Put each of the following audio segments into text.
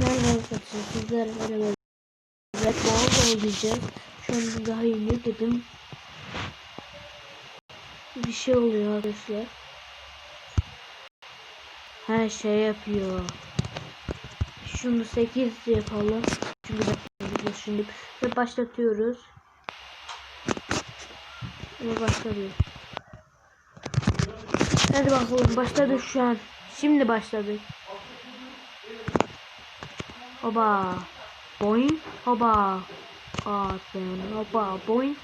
Merhaba arkadaşlar sizlerle beraber Ball oynayacağız. Şu anda daha yeni yükledim. Bir şey oluyor arkadaşlar. Her şey yapıyor. Şunu 8 yapalım. Çünkü de şimdi ve başlatıyoruz. Ve başladı. Hadi bakalım başladık şu an. Şimdi başladık. Hoba. Boing. Hoba. Aferin. Hoba. Boing.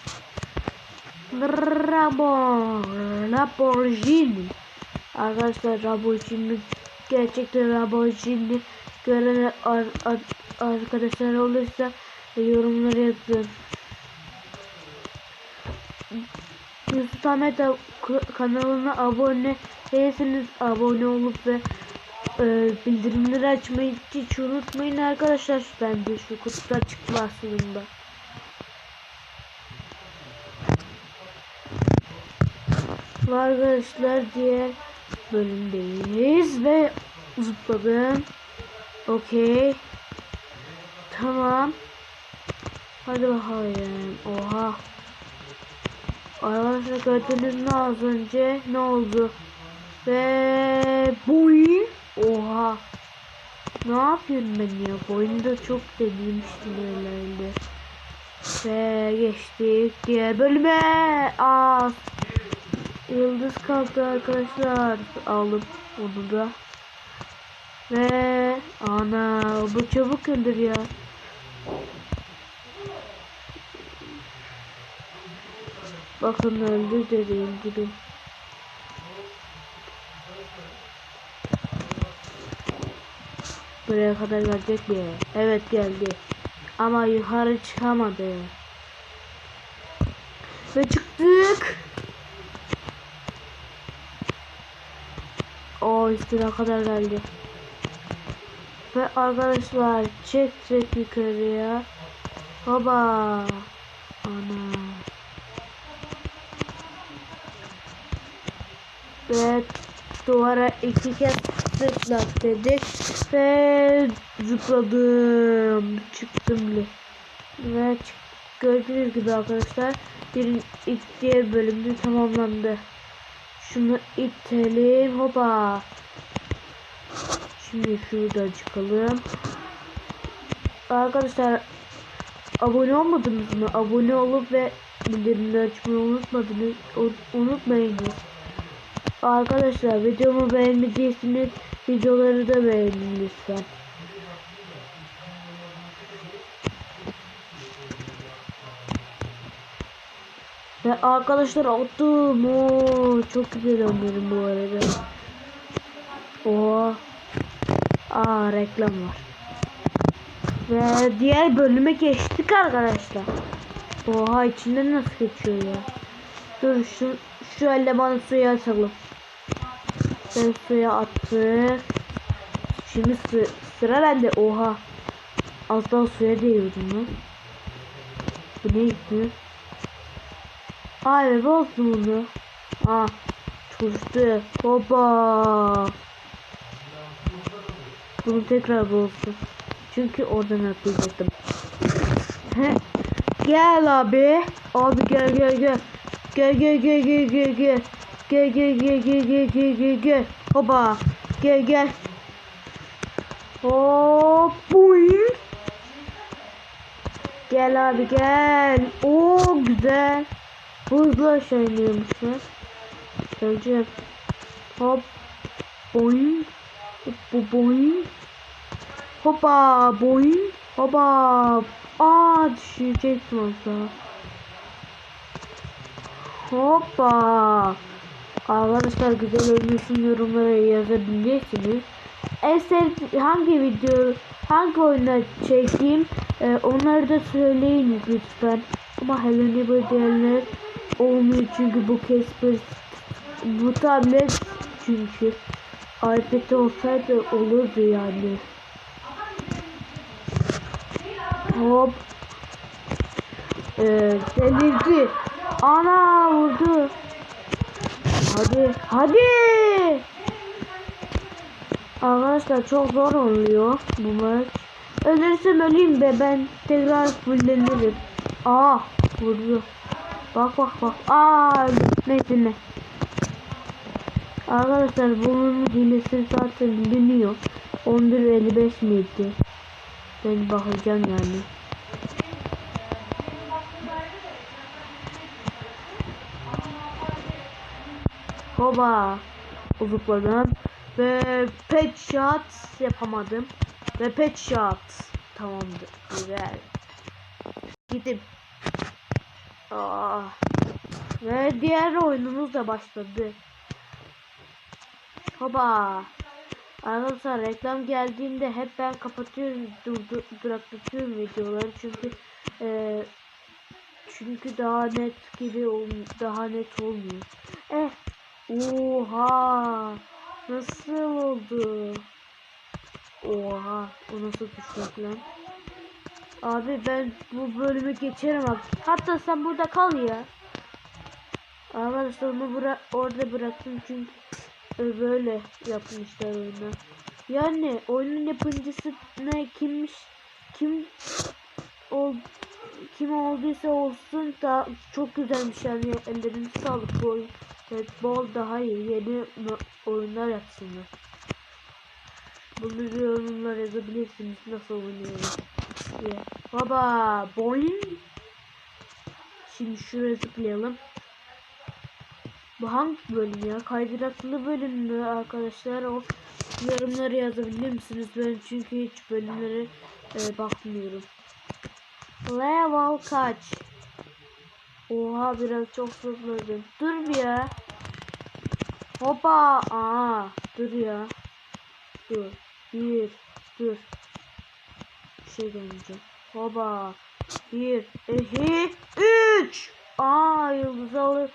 Rabo. Lamborghini. Arkadaşlar Lamborghini gerçekten Lamborghini gören ar ar arkadaşlar olursa yorumları yazın. Yusuf Ahmet kanalına abone değilseniz abone olup ve e, bildirimleri açmayı hiç unutmayın arkadaşlar. Ben de şu kutuda çıktı aslında. Arkadaşlar diğer bölümdeyiz ve zıpladım. Okey. Tamam. Hadi bakalım. Oha. Arkadaşlar gördünüz mü az önce ne oldu? Ve boing. Oha. Ne yapıyorum ben ya? Oyunda çok denemiştim herhalde. Ve geçtik diğer bölüme. Aa, yıldız kaldı arkadaşlar. Alıp onu da. Ve ana bu çabuk öldür ya. Bakın öldü dediğim gibi. Buraya kadar gelecek mi? Evet geldi. Ama yukarı çıkamadı. Ve çıktık. O üstüne kadar geldi. Ve arkadaşlar çek çek yukarıya. Baba. Ana. Ve duvara iki kez sıçrak dedik ve zıpladım. Çıktım bile. Ve gördüğünüz gibi arkadaşlar bir ilk diğer bölümde tamamlandı. Şunu itelim hopa şimdi şuradan çıkalım. Arkadaşlar abone olmadınız mı? Abone olup ve bildirimleri açmayı unutmadınız unutmayınız Arkadaşlar videomu beğenmediyseniz videoları da beğenin lütfen. Ve arkadaşlar attım. Oo, çok güzel oynuyorum bu arada. Oha. Aa reklam var. Ve diğer bölüme geçtik arkadaşlar. Oha içinden nasıl geçiyor ya. Dur şu, şu elde bana suya atalım. Ben suya attık. Şimdi sı sıra bende. Oha. Az daha suya değiyordum lan. Bu ne gitti? Aa eve bozdum bunu. Aa. Tuzlu. Baba. Bunu tekrar bozdum. Çünkü oradan atlayacaktım. gel abi. Abi gel gel gel. Gel gel gel gel gel gel. Gel gel gel gel gel gel gel gel. Hopa. Gel gel. Hop. Boing. Gel abi gel. Oo güzel. Hızlı aşağı iniyormuşlar. Geleceğim. Hop. Boing. Hop boing. Hopa boing. Hopa. Aa düşecektim az daha. Hoppa. Arkadaşlar güzel oynuyorsun yorumlara yazabilirsiniz. En sev hangi video hangi oyuna çekeyim e, onları da söyleyiniz lütfen. Ama Hello Neighbor diyenler olmuyor çünkü bu Casper bu tablet çünkü iPad olsaydı olurdu yani. Hop. Ee, delirdi. Ana vurdu. Hadi. Hadi. Arkadaşlar çok zor oluyor bu maç. Ölürsem öleyim be ben tekrar fullenirim. Aa vurdu. Bak bak bak. Aa öldü. Neyse ne. Arkadaşlar bunun hilesi zaten biliniyor. 11.55 miydi? Ben bakacağım yani. Hoba uzukladım ve pet shot yapamadım. Ve pet shot. Tamamdır. Güzel. Gidip Aa. ve diğer oyunumuz da başladı. Hoba Arkadaşlar reklam geldiğinde hep ben kapatıyorum duraklatıyorum videoları. Çünkü e, çünkü daha net gibi daha net olmuyor. Eh Oha! Nasıl oldu? Oha! O nasıl düşmek lan? Abi ben bu bölümü geçerim abi. Hatta sen burada kal ya. Arkadaşlar onu bıra orada bıraktım çünkü böyle yapmışlar oyunu. Yani oyunun yapımcısı ne kimmiş? Kim ol kim olduysa olsun da çok güzelmiş yani ellerine sağlık bu oyun. Evet, bol daha iyi yeni oyunlar yapsınlar. Bunu yorumlar yazabilirsiniz nasıl oynuyoruz diye. Baba boing. Şimdi şuraya zıplayalım. Bu hangi bölüm ya? Kaydıraklı bölüm mü arkadaşlar? O yorumları yazabilir misiniz? Ben çünkü hiç bölümlere e, bakmıyorum. Level kaç? Oha biraz çok zıpladım. Dur bir ya. Hopa. Aa, dur ya. Dur. Bir. Dur. Bir şey deneyeceğim. Hopa. Bir. iki, Üç. Aa yıldız alır.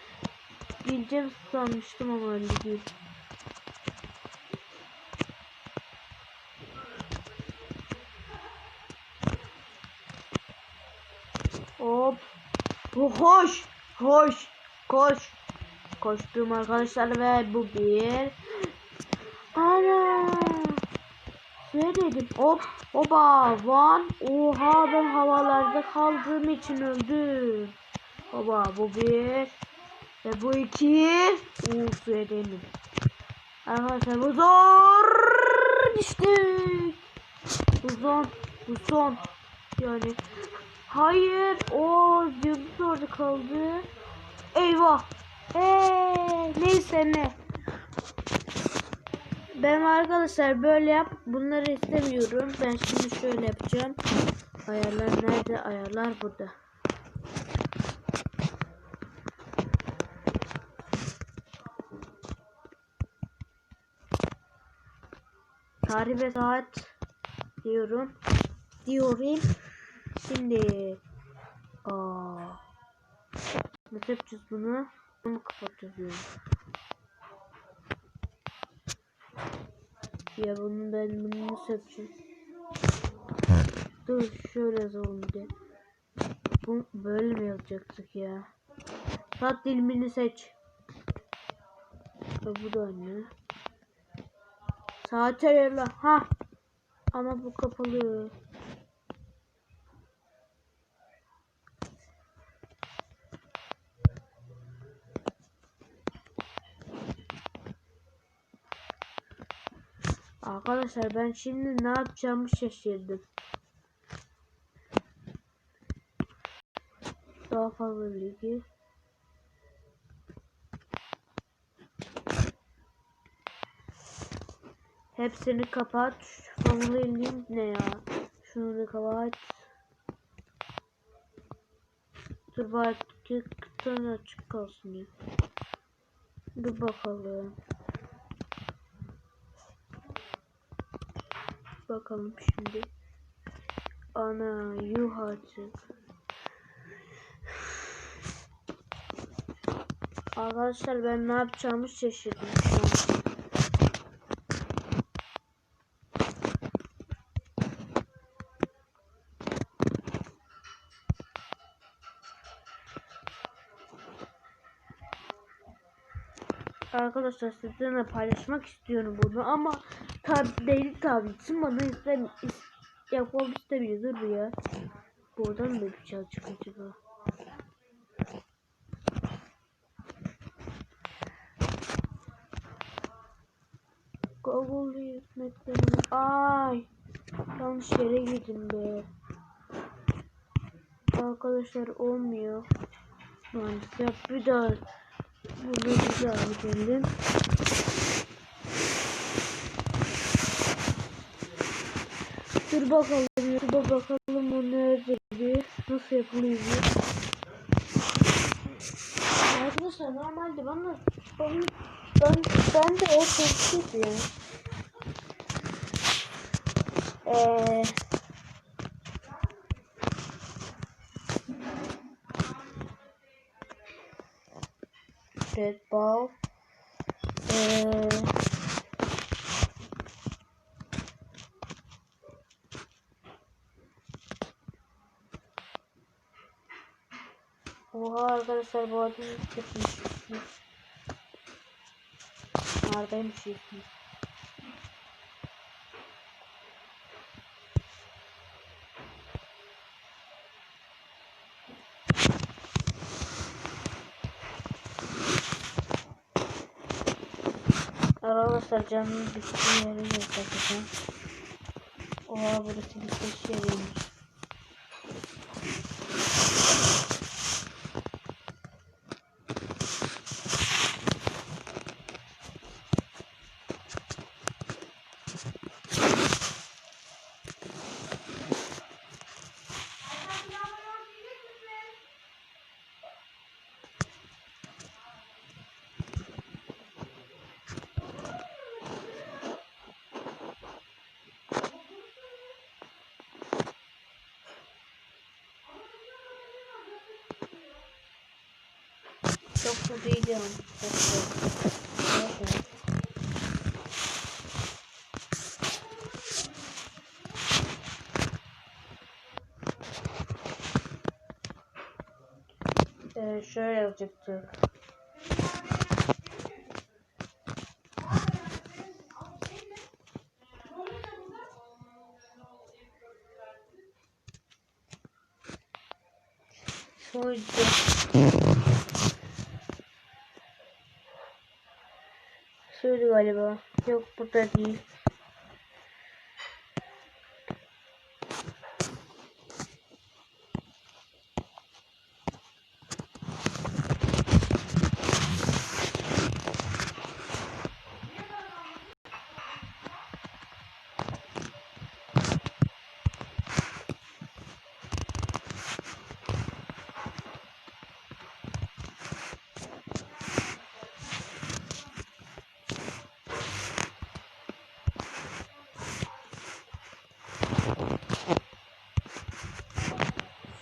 Bileceğim sanmıştım ama öyle değil. Hop. Hoş. Hoş. Koş. Koştum arkadaşlar ve bu bir. Ana. Ne dedim? Hop. Oba. One. Oha ben havalarda kaldığım için öldüm. Oba bu bir. Ve bu iki. Suya değmedim. Arkadaşlar bu zor. Düştük. Bu son. Bu son. Yani Hayır. O yıldız orada kaldı. Eyvah. Eee neyse ne. Ben arkadaşlar böyle yap. Bunları istemiyorum. Ben şimdi şöyle yapacağım. Ayarlar nerede? Ayarlar burada. Tarih ve saat diyorum. Diyorum. Şimdi aa nasıl yapacağız bunu? Bunu kapatacağız. Ya bunu ben bunu nasıl yapacağım? Dur şöyle yazalım bir de. Bu böyle mi yazacaktık ya? Saat dilimini seç. Ya bu da ne? Saat ayarla. Ha. Ama bu kapalı. Arkadaşlar ben şimdi ne yapacağımı şaşırdım. Daha fazla bilgi. Hepsini kapat. Family link ne ya? Şunu da kapat. Dur bari açık kalsın ya. Dur bakalım. Bakalım şimdi. Ana yuh artık. Arkadaşlar ben ne yapacağımı şaşırdım şu an. Arkadaşlar sizinle paylaşmak istiyorum bunu ama tabi değil tabi için bana izle, yapmam istemiyor. Dur ya. Buradan mı bir şey çıkıyor acaba? Google hizmetlerini... Ay! Yanlış yere girdim be. Arkadaşlar olmuyor. Maalesef bir daha bunu bir daha Dur bakalım, dur bakalım o nerede bir nasıl yapılıyor? Arkadaşlar normalde bana ben ben, ben de o yani. Eee Red Ball Eee Oha arkadaşlar bu adını çıkmış. Neredeymiş ismi? Arkadaşlar canım bittiği yeri göstereceğim. Oha burası bir ses yeriymiş. Çok yani. Çok. Evet. Ee, şöyle yapacaktık. Şöyle. Şuydu galiba. Yok burada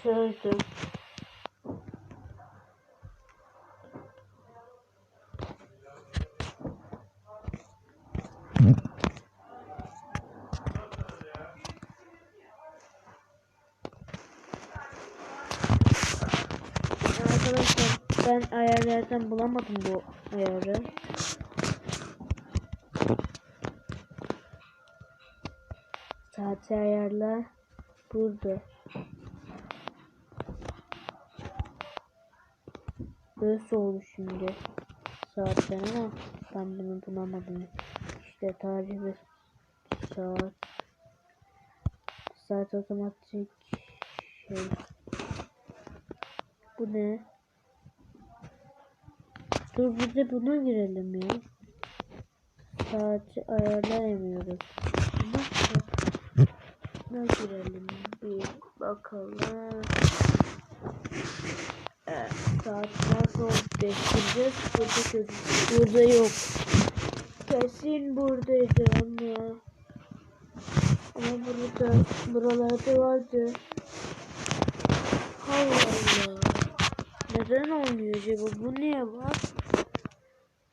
Şuydu. Arkadaşlar ben ayarlardan bulamadım bu ayarı. Saati ayarla burada. Böyle oldu şimdi saatten ama ben bunu bulamadım. İşte tarih ve saat saat otomatik şey bu ne? Dur bir de buna girelim ya. Saati ayarlayamıyoruz. Nasıl? Buna girelim bir bakalım. Evet, saat nasıl değiştireceğiz? Burada gözüküyor. Burada yok. Kesin buradaydı ama. Ama burada, buralarda vardı. Allah Allah. Neden olmuyor acaba? Bu niye var?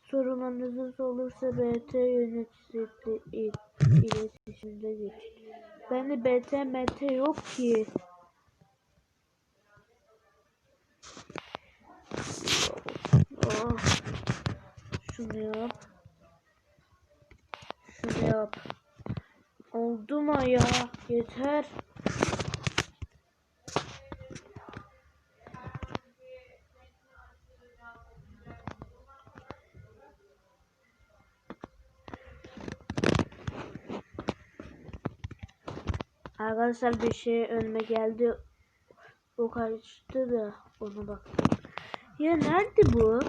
Sorunlarınız olursa BT yöneticisi il- iletişimde geçin. Bende BT MT yok ki. Oh. Şunu yap. Şunu yap. Oldu mu ya? Yeter. Arkadaşlar bir şey önüme geldi. O kaçtı da ona baktım. Ya nerede bu?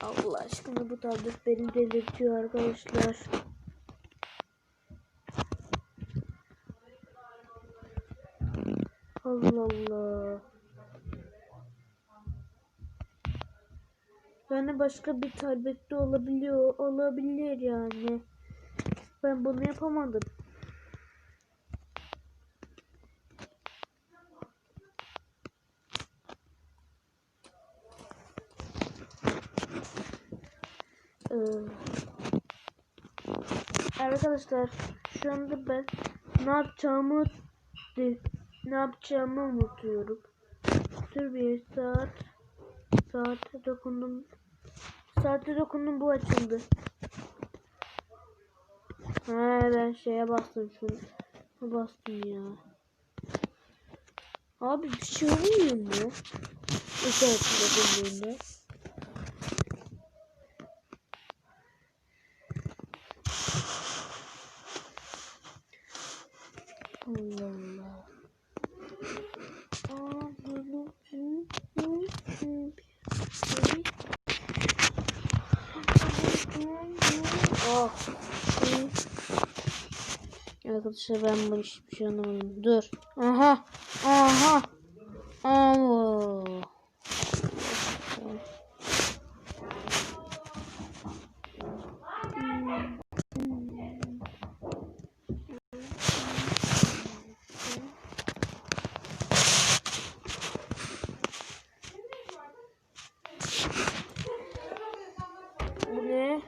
Allah aşkına bu tablet beni delirtiyor arkadaşlar. Allah Allah. Başka bir tablette olabiliyor, olabilir yani. Ben bunu yapamadım. Ee, arkadaşlar şu anda ben ne yapacağımı de- ne yapacağımı unutuyorum. Dur bir saat saate dokundum. Saate dokundum bu açıldı. Ha ben şeye bastım şunu. Bastım ya. Abi bir şey olmuyor mu? İşaretinde bulduğunda. Allah Arkadaşlar ben bunu hiçbir şey anlamadım. Dur. Aha. Aha. Oo. Bu ne?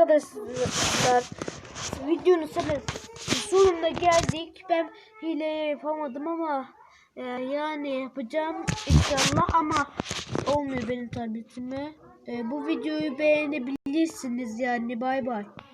Arkadaşlar videonun sonuna geldik. Ben hile yapamadım ama e, yani yapacağım inşallah ama olmuyor benim tabletime. E, bu videoyu beğenebilirsiniz yani bay bay.